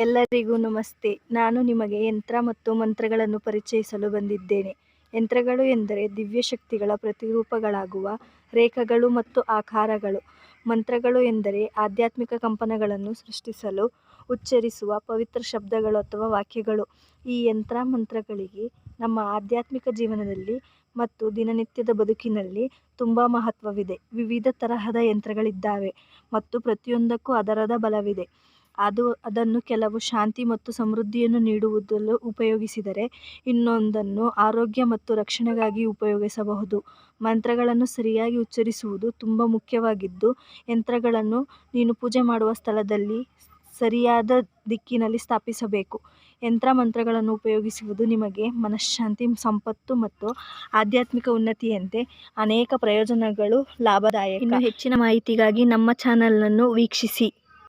ಎಲ್ಲರಿಗೂ ನಮಸ್ತೆ. ನಾನು ನಿಮಗೆ ಯಂತ್ರ ಮತ್ತು ಮಂತ್ರಗಳನ್ನು ಪರಿಚಯಿಸಲು ಬಂದಿದ್ದೇನೆ. ಯಂತ್ರಗಳು ಎಂದರೆ ದಿವ್ಯ ಶಕ್ತಿಗಳ ಪ್ರತಿರೂಪಗಳಾಗುವ ರೇಖಗಳು ಮತ್ತು ಆಕಾರಗಳು. ಮಂತ್ರಗಳು ಎಂದರೆ ಆಧ್ಯಾತ್ಮಿಕ ಕಂಪನಗಳನ್ನು ಸೃಷ್ಟಿಸಲು, ಉಚ್ಚರಿಸುವ ಪವಿತ್ರ ಶಬ್ದಗಳು ಅಥವಾ ವಾಕ್ಯಗಳು. ಈ ಯಂತ್ರ ಮಂತ್ರಗಳಿಗೆ ನಮ್ಮ ಆಧ್ಯಾತ್ಮಿಕ ಜೀವನದಲ್ಲಿ ಮತ್ತು ದಿನನಿತ್ಯದ ಬದುಕಿನಲ್ಲಿ ತುಂಬ ಮಹತ್ವವಿದೆ. ವಿವಿಧ ತರಹದ ಯಂತ್ರಗಳಿದ್ದಾವೆ ಮತ್ತು ಪ್ರತಿಯೊಂದಕ್ಕೂ ಅದರದ ಬಲವಿದೆ. ಅದು, ಅದನ್ನು ಕೆಲವು ಶಾಂತಿ ಮತ್ತು ಸಮೃದ್ಧಿಯನ್ನು ನೀಡುವುದಲು ಉಪಯೋಗಿಸಿದರೆ ಇನ್ನೊಂದನ್ನು ಆರೋಗ್ಯ ಮತ್ತು ರಕ್ಷಣೆಗಾಗಿ ಉಪಯೋಗಿಸಬಹುದು. ಮಂತ್ರಗಳನ್ನು ಸರಿಯಾಗಿ ಉಚ್ಚರಿಸುವುದು ತುಂಬ ಮುಖ್ಯವಾಗಿದ್ದು, ಯಂತ್ರಗಳನ್ನು ನೀನು ಪೂಜೆ ಮಾಡುವ ಸ್ಥಳದಲ್ಲಿ ಸರಿಯಾದ ದಿಕ್ಕಿನಲ್ಲಿ ಸ್ಥಾಪಿಸಬೇಕು. ಯಂತ್ರ ಮಂತ್ರಗಳನ್ನು ಉಪಯೋಗಿಸುವುದು ನಿಮಗೆ ಮನಃಶಾಂತಿ, ಸಂಪತ್ತು ಮತ್ತು ಆಧ್ಯಾತ್ಮಿಕ ಉನ್ನತಿಯಂತೆ ಅನೇಕ ಪ್ರಯೋಜನಗಳು ಲಾಭದಾಯಕ. ಇನ್ನು ಹೆಚ್ಚಿನ ಮಾಹಿತಿಗಾಗಿ ನಮ್ಮ ಚಾನಲನ್ನು ವೀಕ್ಷಿಸಿ.